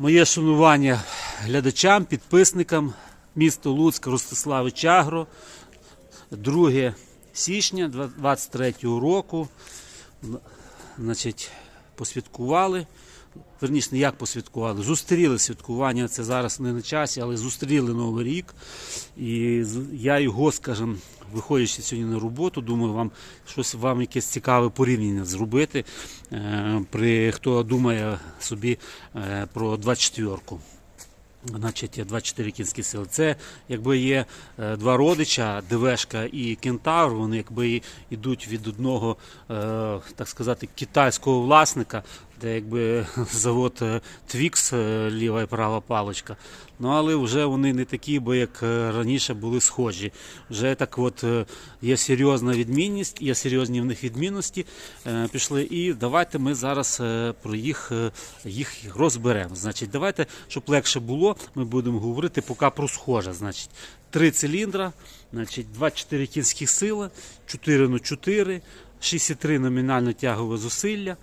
Моє шанування глядачам, підписникам місто Луцьк, Ростиславич Агро. 2 січня 23 року. Значить, посвяткували. Верніше, не як посвяткували, зустріли святкування. Це зараз не на часі, але зустріли Новий рік. І я його, скажімо, виходячи сьогодні на роботу, думаю, вам щось вам якесь цікаве порівняння зробити. Е, при хто думає собі е, про 24-ку. Значить, 24 кінські сили. Це якби є е, два родича, ДВшка і Кентавр. Вони якби йдуть від одного, так сказати, китайського власника, де якби завод е, Твікс, е, ліва і права паличка. Ну але вже вони не такі, бо як е, раніше були схожі. Вже так от є серйозна відмінність, є серйозні в них відмінності пішли. І давайте ми зараз про їх, їх розберемо. Значить, давайте, щоб легше було, ми будемо говорити поки про схоже. Значить, три циліндра, значить, 24 кінські сили, 4 на 4, 6,3 номінально тягове зусилля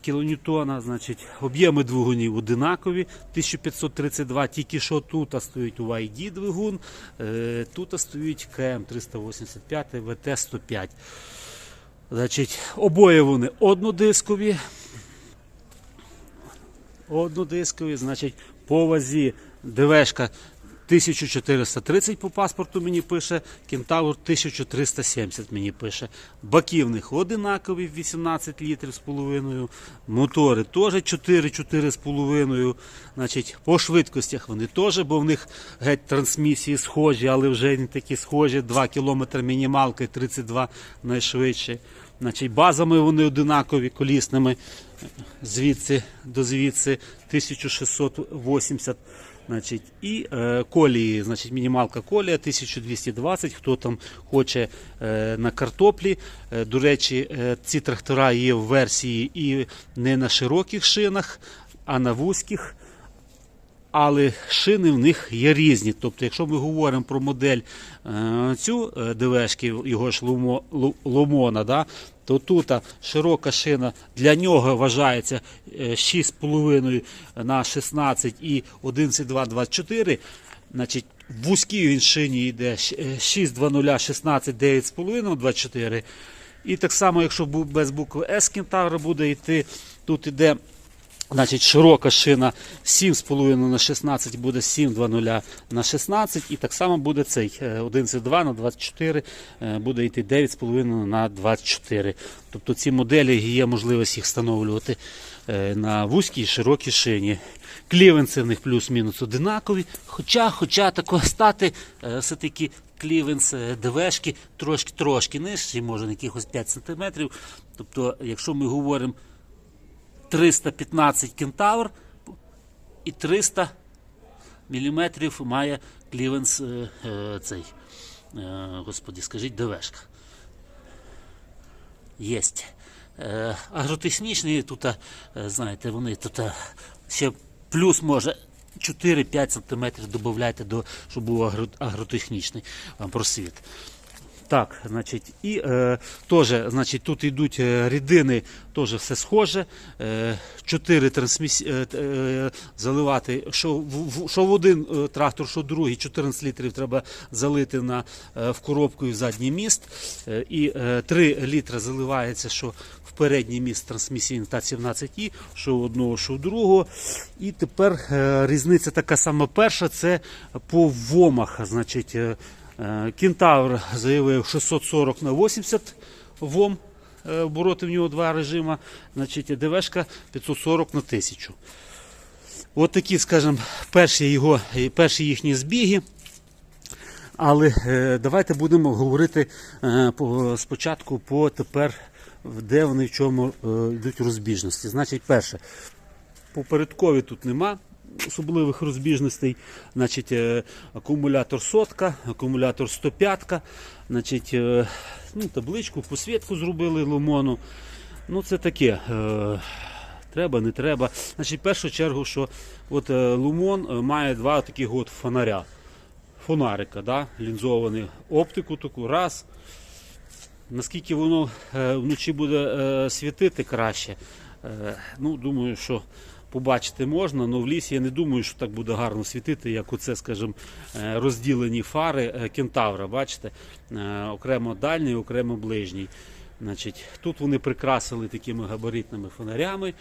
кілоньютона, значить, об'єми двигунів одинакові, 1532, тільки що тут стоїть у YD двигун, е, тут стоїть КМ 385 ВТ 105. Значить, обоє вони однодискові. Однодискові, значить, по вазі ДВшка 1430 по паспорту мені пише, Кентавр 1370 мені пише. Баки в них одинакові 18 літрів з половиною. Мотори теж 4 4 з половиною. По швидкостях вони теж, бо в них геть трансмісії схожі, але вже не такі схожі. 2 км мінімалка і 32 найшвидше. Значить, базами вони одинакові колісними звідси до звідси 1680. Значить, і е, колії, значить, мінімалка колія 1220. Хто там хоче е, на картоплі. Е, до речі, е, ці трактора є в версії і не на широких шинах, а на вузьких. Але шини в них є різні. Тобто, якщо ми говоримо про модель е, цю е, ДВшки, його ж Лумо, Лу- да, то тут широка шина для нього вважається е, 6,5 на 16 і 11,224. Значить, в вузькій він шині йде 6,20, 16, 9,5, 24. І так само, якщо без букви С кентавра буде йти, тут іде Значить, широка шина 7,5 на 16 буде 7,20 на 16. І так само буде цей е, 11,2 на 24, е, буде йти 9,5 на 24. Тобто ці моделі є можливість їх встановлювати е, на вузькій і широкій шині. Клівенси в них плюс-мінус одинакові. Хоча, хоча тако стати е, все-таки клівенс е, ДВшки трошки-трошки нижчі, може якихось 5 см. Тобто, якщо ми говоримо 315 кентавр і 300 мм має клівенс е, е, цей. Е, господі, скажіть, ДВшка. Єсть. Е, агротехнічні тут, е, знаєте, вони тут ще плюс може 4-5 см додавайте, до, щоб був агротехнічний вам просвіт. Так, значить, і е, теж, значить, тут йдуть е, рідини, теж все схоже. Е, чотири трансмісі... е, е, заливати, що в, що в один е, трактор, що в другий, 14 літрів треба залити на, е, в коробку і в задній міст. Е, і е, 3 літри заливається, що в передній міст трансмісійний та 17І, що в одного, що в другого. І тепер е, різниця така сама перша, це по вомах. Значить, Е, Кентавр заявив 640 на 80 ВОМ. е, Обороти в нього два режима. Значить, ДВшка 540 на 1000. От такі, скажімо, перші, його, перші їхні збіги. Але е, давайте будемо говорити е, по, спочатку по тепер, де вони в чому е, йдуть розбіжності. Значить, перше, Попередкові тут нема особливих розбіжностей. Значить, е, акумулятор сотка, акумулятор 105, значить, е, ну, табличку, посвітку зробили лимону. Ну, це таке. е, Треба, не треба. Значить, в першу чергу, що от Лумон має два таких от фонаря. Фонарика, да? лінзований оптику таку, раз. Наскільки воно вночі буде світити краще, ну, думаю, що побачити можна, але в лісі я не думаю, що так буде гарно світити, як оце, скажімо, е, розділені фари е, кентавра. Бачите, Е, окремо дальній, окремо ближній. Значить, тут вони прикрасили такими габаритними фонарями.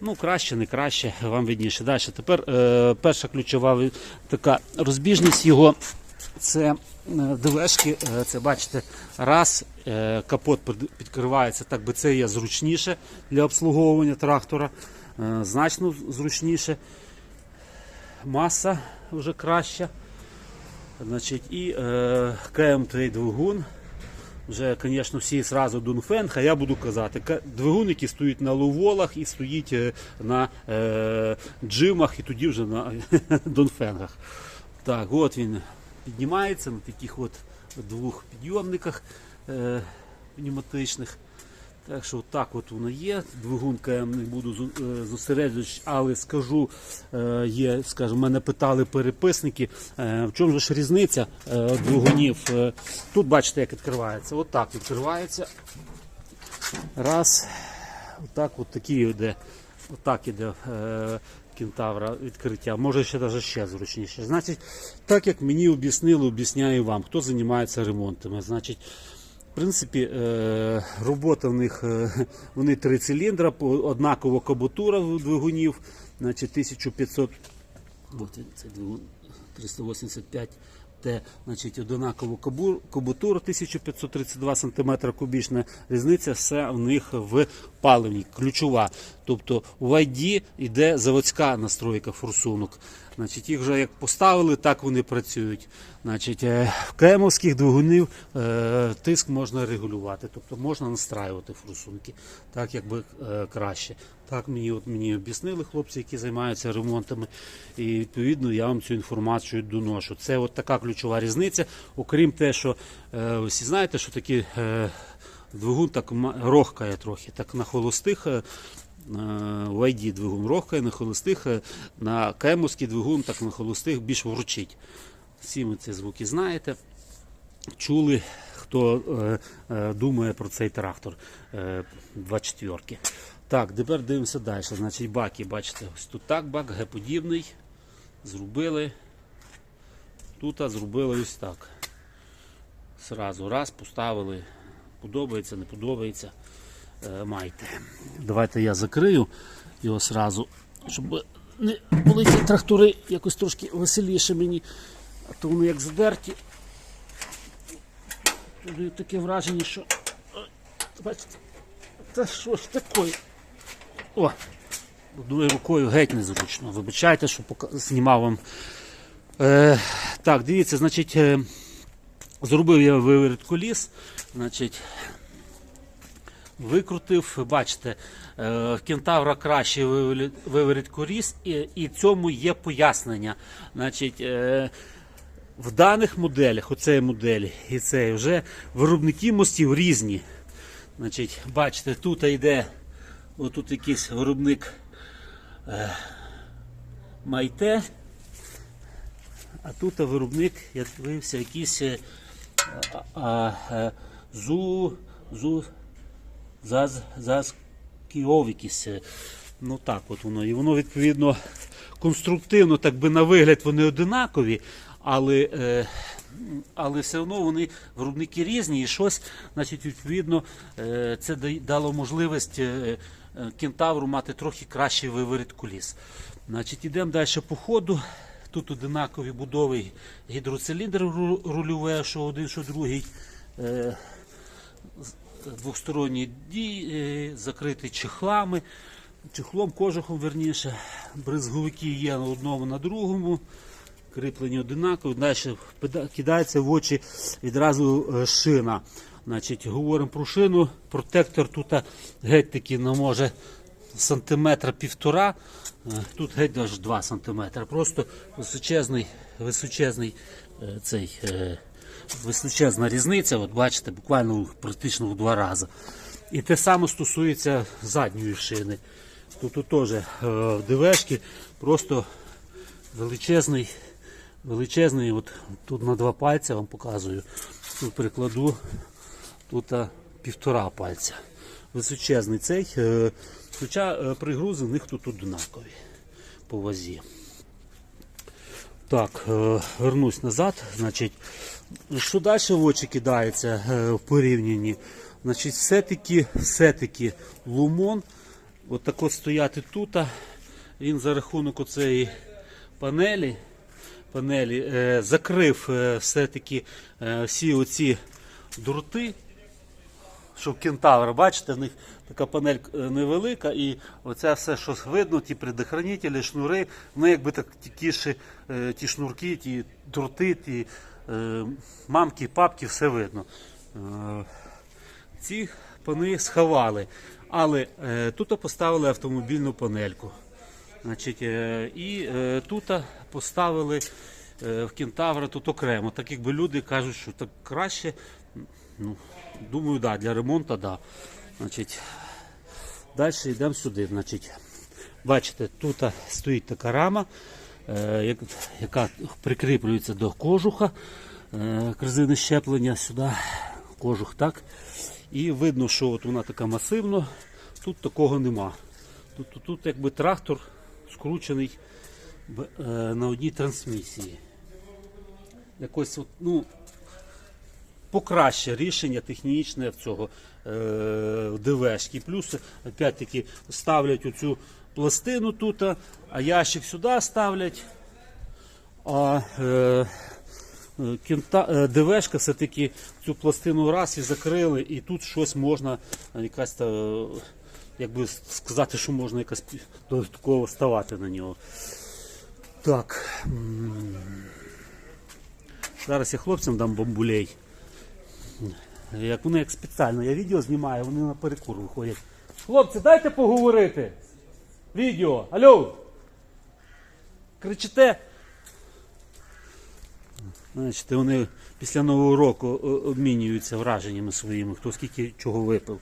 Ну, краще, не краще, вам видніше. Далі. Тепер е, перша ключова така розбіжність його це Е, це бачите, раз капот підкривається, так би це є зручніше для обслуговування трактора. Е, значно зручніше. Маса вже краща. Значить, і е, КМ3 двигун. Вже, звісно, всі зразу Дунфенг, а я буду казати, ка- двигун, який стоїть на ловолах і стоїть е, на е, джимах, і тоді вже на Дунфенгах. Так, от він піднімається на таких от двох підйомниках е, пневматичних. Так що так от воно є. Двигун КМ не буду е, зосереджуватись, але скажу, е, є, скажімо, мене питали переписники, е, в чому ж різниця двигунів. Тут бачите, як відкривається. От відкривається. Раз. Отак от такий іде. Отак іде кентавра відкриття. Може ще навіть ще зручніше. Значить, так як мені об'яснили, об'ясняю вам, хто займається ремонтами. Значить, принципі, е, робота в них е, вони три циліндра, однакова кабутура двигунів, значить 1500 От він, цей двигун 385 Т, значить, одинакову кабур, кабутуру 1532 см кубічна. Різниця все в них в паливній, ключова. Тобто у ID йде заводська настройка форсунок. Значить, їх вже як поставили, так вони працюють. Значить, е, в кремовських двигунів е, тиск можна регулювати, тобто можна настраювати форсунки, так якби е, краще. Так мені от мені об'яснили хлопці, які займаються ремонтами. І відповідно я вам цю інформацію доношу. Це от така ключова різниця. Окрім те, що е, всі знаєте, що такі е, двигун так рохкає трохи. Так на холостих. В ID двигун рохкає, на холостих, е, на кемовський двигун, так на холостих більш вручить. Всі ми ці звуки знаєте чули, хто е, е, думає про цей трактор е, 24-ки. Так, тепер дивимося далі. Значить, баки, бачите, ось тут так бак, Г-подібний. Зробили. Тут зробили ось так. Сразу раз поставили. Подобається, не подобається. Е, майте. Давайте я закрию його сразу, щоб не були ці трактори якось трошки веселіше мені. А то вони як задерті. Тут таке враження, що. Бачите, та що ж таке? О! Одною рукою геть незручно. Вибачайте, що знімав вам. Е, так, дивіться, значить, е, зробив я виворіт коліс. Значить, викрутив, бачите, е, кентавра краще вивелі- виворіт і, і цьому є пояснення. Значить, е, в даних моделях, оцеї моделі і цей, вже виробники мостів різні. Значить, бачите, тут йде отут якийсь виробник е, Майте, а тут виробник, я дивився, якийсь е, а, е, зу, зу, е, Ну так от воно. І воно відповідно конструктивно, так би на вигляд вони одинакові, але, е, але все одно вони виробники різні і щось, значить, відповідно, е, це дало можливість е, е, кентавру мати трохи кращий виворіт коліс. Значить, ідемо далі по ходу. Тут одинакові будови гідроциліндр ру- рульове, що один, що другий. Е, двосторонній дій, е, закритий чехлами, чехлом, кожухом верніше. Бризговики є на одному, на другому. Кріплені одинакові. Далі кидається в очі відразу е, шина. Значить, говоримо про шину. Протектор тут геть таки ну, може сантиметра півтора. Е, Тут геть аж 2 сантиметри. Просто височезний, височезний е, цей. Е, Височезна різниця, от бачите, буквально практично в два рази. І те саме стосується задньої шини. Тут теж е, в ДВшки просто величезний, величезний, от тут на два пальця вам показую. Тут прикладу, тут а, півтора пальця. Височезний цей. Е, Хоча е, пригрузи в них тут однакові по вазі. Так, е, вернусь назад. Значить, що далі в очі кидається е, в порівнянні? Значить, все-таки, все-таки лумон, от от стояти тут, він за рахунок оцеї панелі, панелі е, закрив все-таки всі оці дроти, що в кентавра, бачите, в них така панель е, невелика, і оце все, що видно, ті предохранителі, шнури, вони якби так тікіші е, ті шнурки, ті дроти, ті е, мамки, папки, все видно. Ці пани сховали, але тут поставили автомобільну панельку. Значить, і тут поставили в кентавра тут окремо. Так якби люди кажуть, що так краще. Ну, думаю, да, для ремонту, да. Значить, далі йдемо сюди. Значить, бачите, тут стоїть така рама, е, яка прикріплюється до кожуха, е, корзини щеплення сюди, кожух так. І видно, що от вона така масивна, тут такого нема. Тут, тут, тут якби трактор скручений е, на одній трансмісії. Якось, от, ну, покраще рішення технічне в цього е, ДВшки. Плюс, опять-таки, ставлять оцю пластину тут, а ящик сюди ставлять. А е, е, ДВшка все-таки цю пластину раз і закрили, і тут щось можна, якась та, е, як би сказати, що можна якось додатково ставати на нього. Так. Зараз я хлопцям дам бамбулей. Як вони як спеціально, я відео знімаю, вони на перекур виходять. Хлопці, дайте поговорити. Відео. Алло. Кричите. Значить, вони після Нового року обмінюються враженнями своїми, хто скільки чого випив.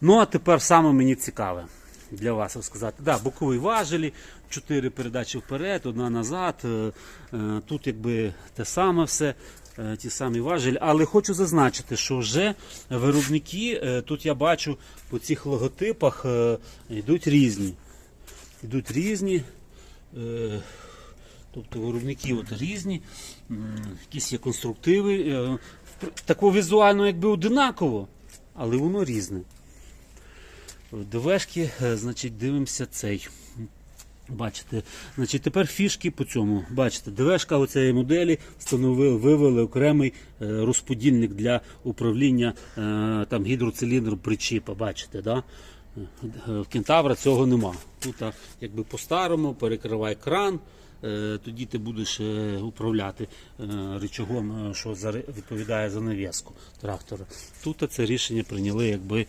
Ну, а тепер саме мені цікаве для вас розказати. Да, бокові важелі, чотири передачі вперед, одна назад. Е, е, Тут якби те саме все, е, ті самі важелі. Але хочу зазначити, що вже виробники, е, тут я бачу по цих логотипах е, йдуть різні. Йдуть різні. е, Тобто виробники от різні, якісь є конструктиви. е, Тако візуально якби одинаково, але воно різне. ДВшки, е, значить, дивимося цей. Бачите, значить, тепер фішки по цьому. Бачите, ДВшка оцієї моделі встановили, вивели окремий е, розподільник для управління е, там, гідроциліндром причіпа. Бачите, да? Е, В кентавра цього нема. Тут якби по-старому перекривай кран, тоді ти будеш управляти рычагом, е, що відповідає за нав'язку трактора. Тут це рішення прийняли якби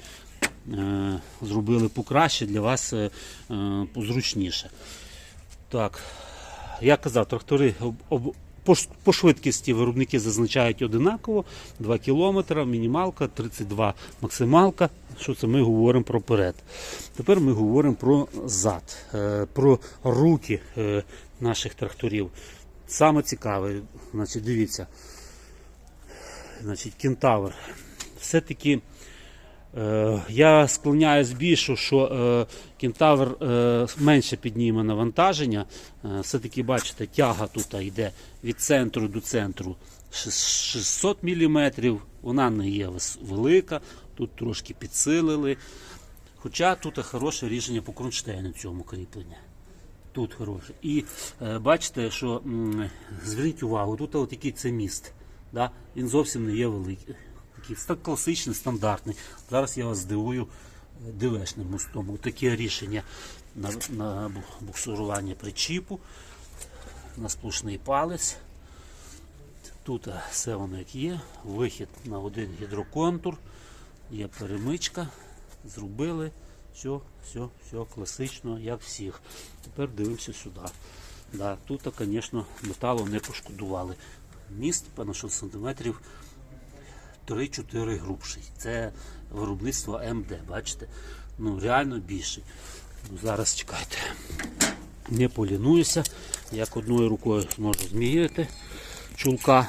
зробили покраще для вас е, е, позручніше. Так, я казав, трактори по, швидкості виробники зазначають одинаково 2 км, мінімалка, 32 максималка. Що це ми говоримо про перед. Тепер ми говоримо про зад, е, про руки е, наших тракторів. Саме цікаве, значить, дивіться, значить, кентавр. Все-таки Е, Я склоняюсь більше, що е, кентавр е, менше підніме навантаження. Е, Все-таки, бачите, тяга тут йде від центру до центру 600 мм. Вона не є велика, тут трошки підсилили. Хоча тут хороше рішення по кронштейну цьому кріплення. Тут хороше. І е, бачите, що зверніть увагу, тут от який це міст. Да? Він зовсім не є великий. Такий класичний, стандартний. Зараз я вас здивую е, ДВшним мостом. Таке рішення на, на буксурування причіпу, на сплошний палець. Тут е, все воно як є. Вихід на один гідроконтур, є перемичка. Зробили. Все, все, все класично, як всіх. Тепер дивимося сюди. Да, тут, звісно, металу не пошкодували. Міст, певно, що сантиметрів 3-4 грубший. Це виробництво МД, бачите? Ну, реально більший. Ну, зараз чекайте. Не полінуюся. Як одною рукою зможу зміряти чулка.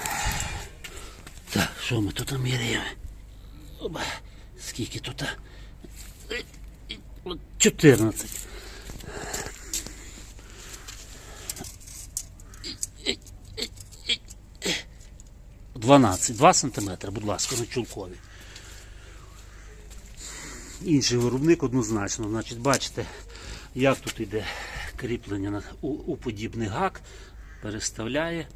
Так, що ми тут міряємо? Скільки тут? 14. Дванадцять, два сантиметри, будь ласка, на чулкові. Інший виробник однозначно. Значить, бачите, як тут йде кріплення у, у подібний гак, переставляє,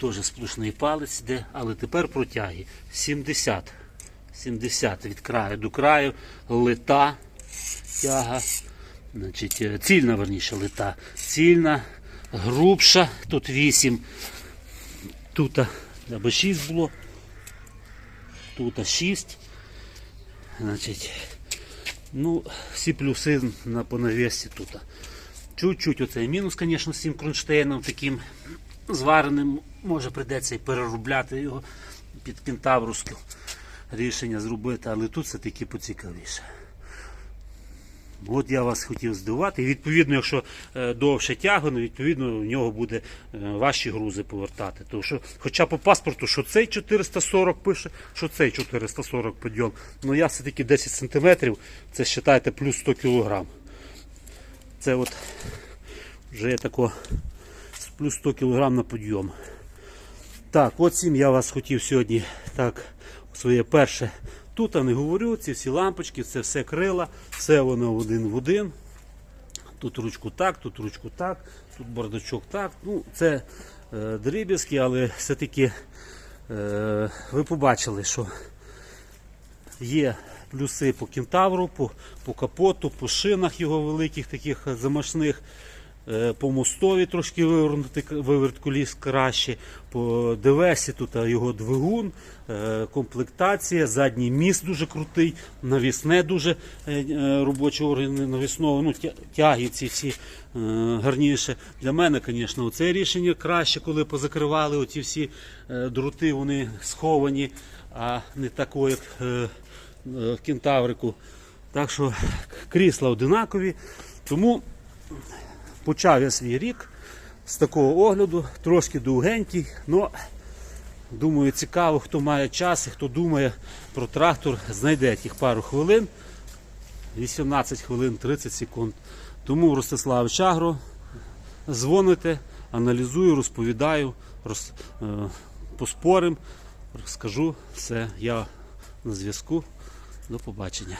теж сплошний палець йде, але тепер протягує 70. 70 від краю до краю, лита тяга, значить, е, цільна верніше лита, цільна, грубша, тут 8, тут аби 6 було, тут 6. Значить, ну, всі плюси на по навісці тут. Чуть-чуть оцей мінус, звісно, з цим кронштейном таким звареним, може прийдеться і переробляти його під кентаврівське рішення зробити, але тут все таки поцікавіше. От я вас хотів здивувати. І відповідно, якщо е, довше тягне, відповідно в нього буде е, ваші грузи повертати. Тому що, хоча по паспорту, що цей 440 пише, що цей 440 підйом. Ну я все-таки 10 сантиметрів, це вважайте плюс 100 кілограм. Це от вже є тако плюс 100 кілограм на підйом. Так, от цим я вас хотів сьогодні так своє перше. Тут я не говорю, ці всі лампочки, це все крила, все воно один в один. Тут ручку так, тут ручку так, тут бардачок так. Ну, Це е, дріб'язки, але все-таки е, ви побачили, що є плюси по кентавру, по, по капоту, по шинах його великих, таких е, замашних. Е, По мостові трошки вивернути виверт коліс краще. По ДВСі тут е, його двигун, е, комплектація, задній міст дуже крутий, навісне дуже робочі органи навісного. Ну, тяги ці всі гарніше. Для мене, звісно, це рішення краще, коли позакривали оці всі дроти, вони сховані, а не тако, як в кентаврику. Так що крісла одинакові. Тому почав я свій рік з такого огляду, трошки довгенький, але думаю, цікаво, хто має час і хто думає про трактор, знайде тих пару хвилин, 18 хвилин 30 секунд. Тому Ростислав Чагро, дзвоните, аналізую, розповідаю, роз, е, поспорим, розкажу все. Я на зв'язку. До побачення.